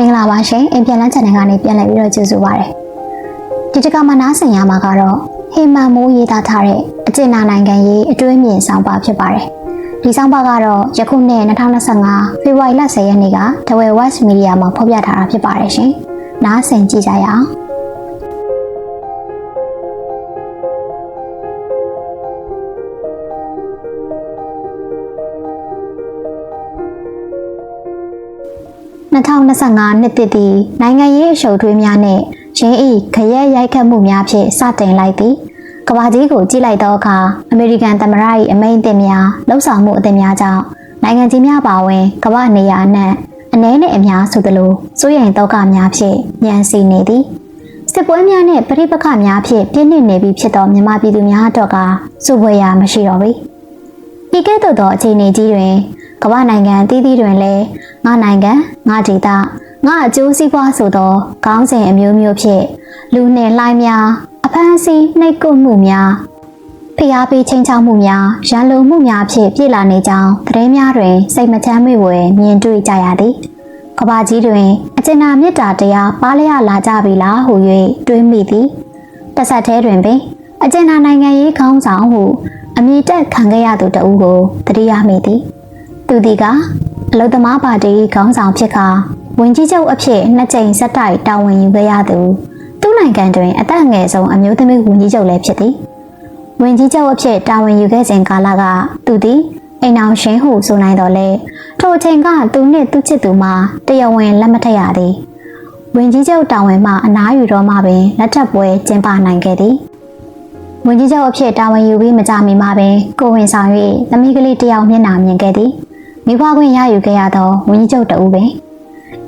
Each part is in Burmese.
မင်္ဂလာပါရှင်အိမ်ပြန်လန်းချန်နယ်ကနေပြန်လည်ပြီးတော့ကြိုဆိုပါရစေဒီတစ်ခါမှနားဆင်ရမှာကတော့ဟေမန်မိုးရေးသားထားတဲ့အကျဉ်းနာနိုင်ငံရေးအတွင်းမြင်ဆောင်ပါဖြစ်ပါတယ်ဒီဆောင်ပါကတော့ယခုနှစ်2025ဖေဖော်ဝါရီလ10ရက်နေ့ကတဝဲ West Media မှာဖော်ပြထားတာဖြစ်ပါတယ်ရှင်နားဆင်ကြည့်ကြရအောင် 2025နှစ်တည်သည့်နိုင်ငံရေးအရှုပ်ထွေးများနှင့်ရင်းဤခရက်ရိုက်ခတ်မှုများဖြင့်စတင်လိုက်သည်ကဘာကြီးကိုကြည့်လိုက်သောအခါအမေရိကန်သမ္မတ၏အမိန့်အသစ်များလှုပ်ဆောင်မှုအသစ်များကြောင့်နိုင်ငံကြီးများပါဝင်ကမ္ဘာနေရာအနှံ့အနည်းနဲ့အများဆိုသလိုစိုးရိမ်ဒုက္ခများဖြင့်ညှန်စီနေသည်စစ်ပွဲများနှင့်ပဋိပက္ခများဖြင့်ပြည့်နှင့်နေပြီဖြစ်သောမြန်မာပြည်သူများအတွက်ကစုပွဲရာမရှိတော့ပေ။ဤကဲ့သို့သောအခြေအနေကြီးတွင် ကမ္ဘာနိုင်ငံအသီးသီးတွင်လည်းငါနိုင်ငံငါဒေသငါအကျိုးစီးပွားဆိုသောခေါင်းစဉ်အမျိုးမျိုးဖြင့်လူနှင့်လှိုင်းများအဖမ်းဆီးနှိပ်ကွပ်မှုများဖျားပေးချင်းချောက်မှုများရန်လိုမှုများဖြင့်ပြည်လာနေကြောင်းသတင်းများတွင်စိတ်မချမ်းမြေ့ဝယ်မြင်တွေ့ကြရသည်ကဘာကြီးတွင်အကျဉ်းနာမေတ္တာတရားပါလျလာကြပြီလားဟု၍တွေးမိသည်တစ်ဆက်သေးတွင်ပင်အကျဉ်းနာနိုင်ငံရေးခေါင်းဆောင်ဟုအမိတက်ခံခဲ့ရသူတဦးကိုတတိယမိသည် သူသည်ကအလုသမားပါတီခေါင်းဆောင်ဖြစ်ကာဝင်ကြီးချုပ်အဖြစ်နှစ်ကြိမ်ဆက်တိုက်တာဝန်ယူခဲ့ရသူသူ့နိုင်ငံတွင်အသက်အငယ်ဆုံးအမျိုးသမီးဝင်ကြီးချုပ်လည်းဖြစ်သည်ဝင်ကြီးချုပ်အဖြစ်တာဝန်ယူခဲ့စဉ်ကာလကသူသည်အိမ်အောင်ရှင်ဟုဆိုနိုင်တော်လဲထိုအချိန်ကသူနှင့်သူ့ချစ်သူမှာတရားဝင်လက်မထက်ရသည်ဝင်ကြီးချုပ်တာဝန်မှအနားယူတော့မှပင်လက်ထပ်ပွဲကျင်းပနိုင်ခဲ့သည်ဝင်ကြီးချုပ်အဖြစ်တာဝန်ယူပြီးမကြမီမှာပင်ကိုဝင်ဆောင်၍သမီးကလေးတယောက်မျက်နှာမြင်ခဲ့သည် မိဘခွင့်ရယူခဲ့ရသောဝန်ကြီးချုပ်တဦးပင်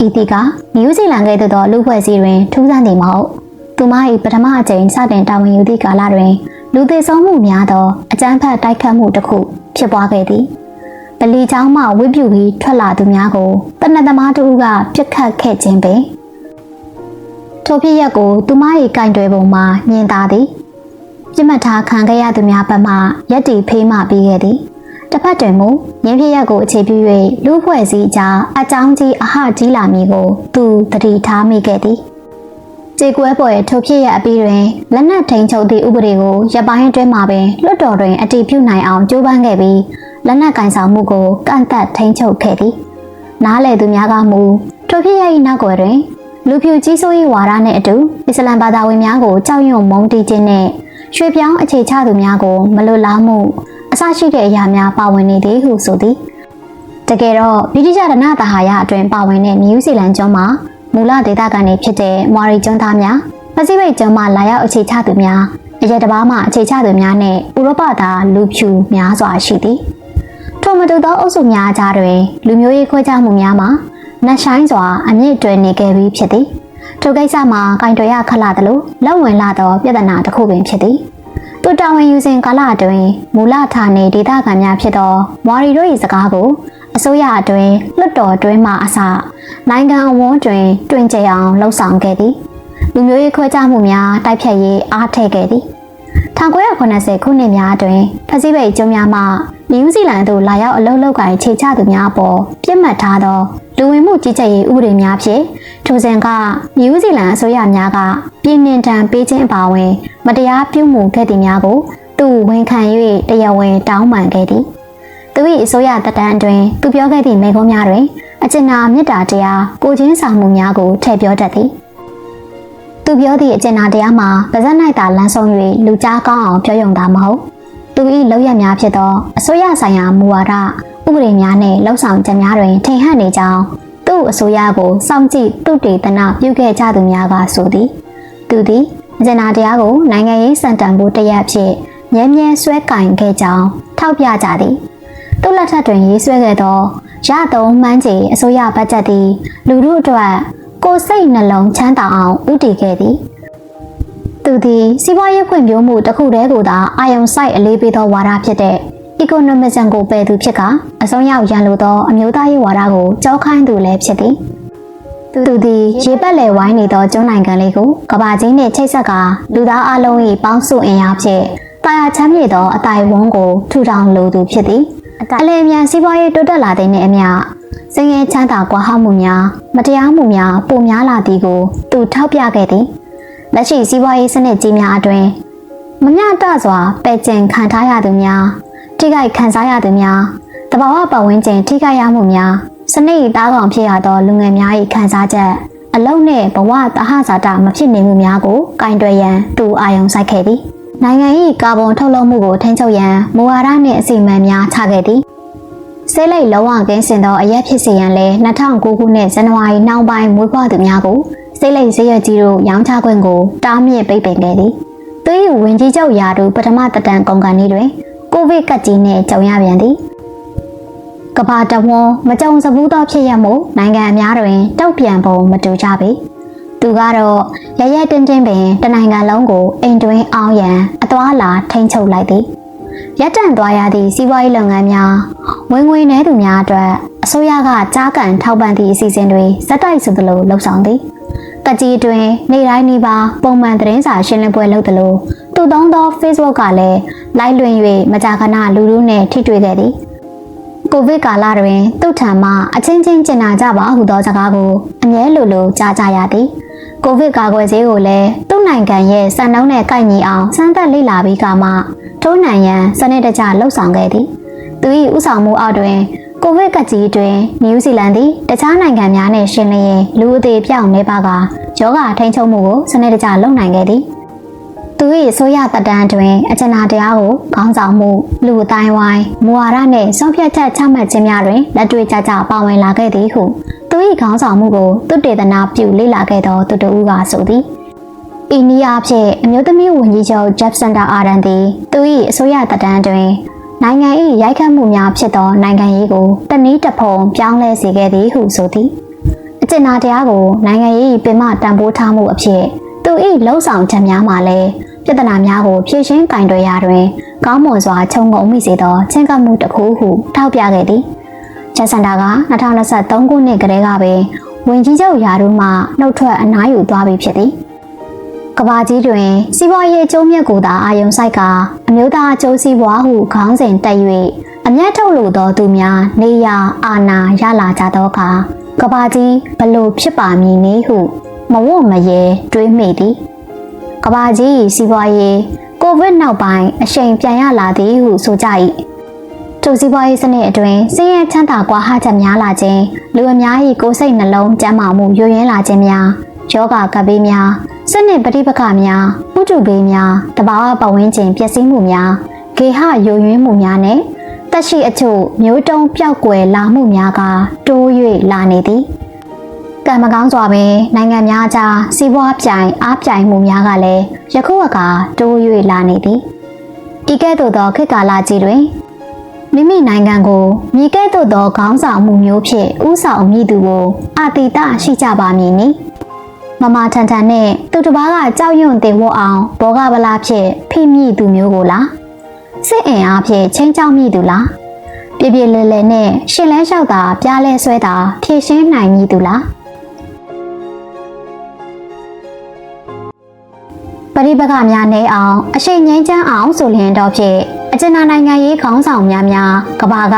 ဤတီကနယူးဇီလန်ကဲ့သို့သောလူဖွဲ့စည်းတွင်ထူးဆန်းသည်မဟုတ်သူမ၏ပထမအကြိမ်စတင်တာဝန်ယူသည့်ကာလတွင် လူသေးဆုံးမှုများသောအကြမ်းဖက်တိုက်ခတ်မှုတစ်ခုဖြစ်ပွားခဲ့သည်ပလီချောင်းမှဝိပုပြီးထွက်လာသူများကိုတနက်သမားတို့ကပြစ်ခတ်ခဲ့ခြင်းပင်ထိုဖြစ်ရက်ကိုသူမ၏ကင်တွယ်ပုံမှာမြင်သာသည်ပြစ်မှတ်ထားခံခဲ့ရသူများဘက်မှရက်တီဖေးမှပြီးခဲ့သည် တစ်ဖက်တွင်မူရင်းဖြစ်ရက်ကိုအခြေပြု၍လူဖွဲ့စည်းကြားအကြောင်းကြီးအဟကြီးလာမည်ကို သူတတိထားမိခဲ့သည်ကြေကွဲပွဲထိုဖြစ်ရအပြီးတွင်လက်နက်ထိန်ချုပ်သည့်ဥပဒေကိုရပ်ပိုင်းအတွင်းမှာပင်လွှတ်တော်တွင်အတည်ပြုနိုင်အောင်ကြိုးပမ်းခဲ့ပြီးလက်နက်ကင်ဆောင်မှုကိုကန့်သက်ထိန်ချုပ်ခဲ့သည်နားလေသူများကမူထိုဖြစ်ရ၏နောက်ွယ်တွင်လူဖြူကြီးစိုးရေးဝါဒနှင့်အတူအစ္စလမ်ဘာသာဝင်များကိုကြောက်ရွံ့မုန်းတီးခြင်းနှင့်ရွှေပြောင်းအခြေချသူများကိုမလွတ်လားမှု အစရှိတဲ့အရာများပါဝင်နေသည်ဟုဆိုသည်တကယ်တော့ဗြိတိရှဒနာတဟာရအတွင်ပါဝင်တဲ့နယူးဇီလန်ကျွန်းမှာမူလဒေသကနေဖြစ်တဲ့မွာရီကျွန်းသားများပစိဖိတ်ကျွန်းမှာလာရောက်အခြေချသူများအရက်တဘာမှအခြေချသူများနဲ့ဥရောပသားလူဖြူများစွာရှိသည်ထိုမတူသောအုပ်စုများကြားတွင်လူမျိုးရေးခွဲခြားမှုများမှာနှဆိုင်စွာအမြင့်တွင်နေခဲ့ပြီးဖြစ်သည်ထိုကိစ္စမှာကင်တွယ်ရခလာသလိုလက်ဝင်လာသောပြဿနာတစ်ခုပင်ဖြစ်သည် သူတာဝန်ယူစဉ်ကာလအတွင်းမူလဌာနေဒေသခံများဖြစ်သောမွာရီတို့၏စကားကိုအစိုးရအတွင်းလွတ်တော်အတွင်းမှအစနိုင်ငံအဝန်းတွင်တွင်ကျအောင်လှုံ့ဆော်ခဲ့သည်လူမျိုးရေးခွဲခြားမှုများတိုက်ဖြတ်ရေးအားထည့်ခဲ့သည်1980ခုနှစ်များအတွင်းဖစီးပိတ်ကျွန်းများမှနယူးဇီလန်သို့လာရောက်အလုပ်လုပ်ကိုင်ခြေချသူများအပေါ်ပြစ်မှတ်ထားသော လူဝင်မှုကြီးကြပ်ရေးဥပဒေများဖြင့်ထိုစဉ်ကနယူးဇီလန်အစိုးရများကပြည်နှင်တံပေးခြင်းအပါအဝင် မတရားပြုမှုခဲ့သည်များကို သူဝန်ခံ၍တရားဝင်တောင်းပန်ခဲ့သည်သူ၏အစိုးရတပ်တန်းအတွင်းသူပြောခဲ့သည့်မိန့်ခွန်းများတွင်အကျဉ်းနာမေတ္တာတရားကိုချင်းဆောင်မှုများကိုထည့်ပြောတတ်သည်သူပြောသည့်အကျဉ်းနာတရားမှာပါဇက်၌သာလမ်းဆုံး၍လူကြားကောင်းအောင်ပြောယုံတာမဟုတ်သူ၏လောက်ရများဖြစ်သောအစိုးရဆိုင်ရာမူဝါဒ ဥပဒေများနှင့်လှုပ်ဆောင်ချက်များတွင်ထိန်ဟပ်နေကြောင်းသူ့အစိုးရကိုစောင့်ကြည့်တုတေသနာပြုခဲ့ကြသူများကဆိုသည်သူသည်အကျဉ်းနာတရားကိုနိုင်ငံရေးစံတန်ဖို့တရက်ဖြစ်မြဲမြဲဆွဲကင်ခဲ့ကြောင်းထောက်ပြကြသည်သူ့လက်ထက်တွင်ရေးဆွဲခဲ့သောရသုံးမှန်းချေအစိုးရဘတ်ဂျက်သည်လူမှုအတွက်ကိုယ်စိတ်နှလုံးချမ်းသာအောင်ဥတည်ခဲ့သည်သူသည်စီးပွားရေးဖွံ့ဖြိုးမှုတစ်ခုတည်းကိုသာအာယုံစိုက်အလေးပေးသောဝါဒဖြစ်တဲ့ economism ကိုပယ်သူဖြစ်ကအဆုံးရောက်ရန်လိုသောအမျိုးသားရေးဝါဒကိုကြောက်ခိုင်းသူလည်းဖြစ်သည်သူသည်ရေပက်လေဝိုင်းနေသောကျွန်းနိုင်ငံလေးကိုကဘာကြီးနှင့်ချိတ်ဆက်ကလူသားအလုံး၏ပေါင်းစုအင်အားဖြင့်တာယာချမ်းမြေသောအတိုင်ဝန်းကိုထူထောင်လိုသူဖြစ်သည်အလယ်မြန်စီးပွားရေးတိုးတက်လာတဲ့နှင့်အမျှစင်ရဲ့ချမ်းသာကွာဟမှုများမတရားမှုများပိုများလာသည်ကိုသူထောက်ပြခဲ့သည်လက်ရှိစီးပွားရေးစနစ်ကြီးများအတွင်းမမျှတစွာပယ်ကျင်ခံထားရသူများ ထိခိုက်ခံစားရသူများတဘာဝပတ်ဝန်းကျင်ထိခိုက်ရမှုများစနစ်၏တားကောင်ဖြစ်ရသောလူငယ်များ၏ခံစားချက်အလုံးနှင့်ဘဝတဟဇာတမဖြစ်နေမှုများကိုကင်တွယ်ရန်သူအာရုံစိုက်ခဲ့သည်နိုင်ငံ၏ကာဗွန်ထုတ်လွှတ်မှုကိုထိန်းချုပ်ရန်မူဝါဒနှင့်အစီအမံများချခဲ့သည်ဆေးလိပ်လုံးဝကင်းစင်သောအရက်ဖြစ်စေရန်လဲ2009ခုနှစ်ဇန်နဝါရီနောက်ပိုင်းမွေးဖွားသူများကိုဆေးလိပ်ဈေးရကြီးတို့ရောင်းချခွင့်ကိုတားမြစ်ပိတ်ပင်ခဲ့သည်။သူ၏ဝင်ကြီးချုပ်ရာထူးပထမတက်တန်ကုန်ကန်ဤတွင် ကိုဗစ်ကပ်ကြီးနှင့်ကြုံရပြန်သည်။ကမ္ဘာတဝန်းမကြုံစဘူးသောဖြစ်ရမှုနိုင်ငံအများတွင်တောက်ပြန်ပုံမတူကြပေ။သူကတော့ရရက်တင်းတင်းပင်တနိုင်ငံလုံးကိုအိမ်တွင်းအောင်ရန်အသွာလာထိန်းချုပ်လိုက်သည်။ရပ်တန့်သွားရသည့်စီးပွားရေးလုပ်ငန်းများဝင်ငွေနည်းသူများအတွက်အစိုးရကကြားကန်ထောက်ပံ့သည့်အစီအစဉ်တွေဇက်တိုက်ဆိုသလိုလှုပ်ဆောင်သည်။ကကြီးတွင် နေ့တိုင်းနေ့ပါပုံမှန်သတင်းစာရှင်းလင်းပွဲလုပ်သလို သူသုံးသော Facebook ကလည်းလိုက်လွင်၍မကြာခဏလူလူနှင့်ထိတွေ့ခဲ့သည်။ကိုဗစ်ကာလတွင်သူ့ထံမှအချင်းချင်းကျင်နာကြပါဟုသောစကားကိုအမြဲလိုလိုကြားကြရသည်။ကိုဗစ်ကာကွယ်ဆေးကိုလည်းသူ့နိုင်ငံရဲ့စံနှုန်းနဲ့ကိုက်ညီအောင်စမ်းသပ်လေ့လာပြီးကမှထိုးနှံရန်စနစ်တကျလှုပ်ဆောင်ခဲ့သည်။သူ၏ဥဆောင်မှုအောက်တွင်ကိုဗစ်ကပ်ကြီးတွင်နယူးဇီလန်သည်တခြားနိုင်ငံများနှင့်ရှင်လျင်လူအသေးပြောင်းနေပါကယောဂထိန်းချုပ်မှုကိုစနစ်တကျလုပ်နိုင်ခဲ့သည်။ သူ၏ဆိုရတက်တန်းတွင်အကျဉ်းတရားကိုခေါင်းဆောင်မှုလူအတိုင်းဝိုင်းမူဝါဒနှင့်ဆုံးဖြတ်ချက်ချမှတ်ခြင်းများတွင်လက်တွေ့ကျကျပါဝင်လာခဲ့သည်ဟုသူ၏ခေါင်းဆောင်မှုကိုသူတေသနာပြုလေ့လာခဲ့သောသူတို့ကဆိုသည်။အိန္ဒိယအဖြစ်အမျိုးသမီးဝန်ကြီးချုပ်ဂျက်ဆန်တာအာရန်သည်သူ၏အစိုးရတပ်တန်းတွင်နိုင်ငံ၏ရိုက်ခတ်မှုများဖြစ်သောနိုင်ငံရေးကိုတနည်းတစ်ဖုံပြောင်းလဲစေခဲ့သည်ဟုဆိုသည်အကျဉ်းသားတရားကိုနိုင်ငံရေးပင်မတန်ဖိုးထားမှုအဖြစ်သူ၏လှုံ့ဆော်ချက်များမှာလည်း ပြဿနာများကိုဖြေရှင်းကင်တွယ်ရာတွင် ကောင်းမွန်စွာခြုံငုံမိစေသောချင်းကပ်မှုတစ်ခုဟုထောက်ပြခဲ့သည်ဂျက်ဆန်တာက2023ခုနှစ်ကတည်းကပင်ဝင်ကြီးချုပ်ရာထူးမှနှုတ်ထွက်အနားယူသွားပြီဖြစ်သည်ကဘာကြီးတွင်စီးပွားရေးအကျိုးမြတ်ကိုသာအာယုံဆိုင်ကအမျိုးသားအကျိုးစီးပွားဟုခေါင်းစဉ်တက်၍အမျက်ထုတ်လိုသောသူများနေရအာနာရလာကြသောအခါကဘာကြီးဘလို့ဖြစ်ပါမည်နည်းဟုမဝတ်မရဲတွေးမိသည် ကဘာကြီး၏စီးပွားရေးကိုဗစ်နောက်ပိုင်းအရှိန်ပြန်ရလာသည်ဟုဆိုကြ၏ထိုစီးပွားရေးစနစ်အတွင်းစည်ရဲချမ်းသာကွာဟချက်များလာခြင်းလူအများ၏ကိုယ်စိတ်နှလုံးကျန်းမာမှုယိုယွင်းလာခြင်းများယောဂကပ်ဘေးများစနစ်ပဋိပက္ခများဥတုဘေးများတဘာဝပတ်ဝန်းကျင်ပျက်စီးမှုများဂေဟယိုယွင်းမှုများနဲ့တက်ရှိအချို့မျိုးတုံးပျောက်ကွယ်လာမှုများကတိုး၍လာနေသည် ကံမကောင်းစွာပင်နိုင်ငံများကြားစီးပွားပြိုင်အားပြိုင်မှုများကလည်းယခုအခါတိုး၍လာနေသည်ဤကဲ့သို့သောခေတ်ကာလကြီးတွင်မိမိနိုင်ငံကိုမြေကဲ့သို့သောခေါင်းဆောင်မှုမျိုးဖြင့်ဥဆောင်မိသူကိုအာတိတရှိကြပါမည်နိမမထန်ထန်နဲ့သူတစ်ပါးကကြောက်ရွံ့တင်ဝတ်အောင်ဘောဂဗလာဖြစ်ဖိမိသူမျိုးကိုလားစစ်အင်အားဖြင့်ချင်းချောက်မိသူလားပြပြလဲလဲနဲ့ရှင်လဲလျှောက်တာပြားလဲဆွဲတာဖြည့်ရှင်းနိုင်မိသူလား ပရိပက္ခများနေအောင်အရှိန်ငိမ့်ချမ်းအောင်ဆိုလျင်တော့ဖြင့်အကျဉ်းသားနိုင်ငံရေးခေါင်းဆောင်များများကဘာက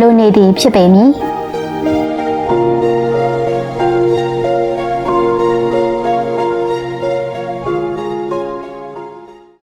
လိုနေသည်ဖြစ်ပေမည်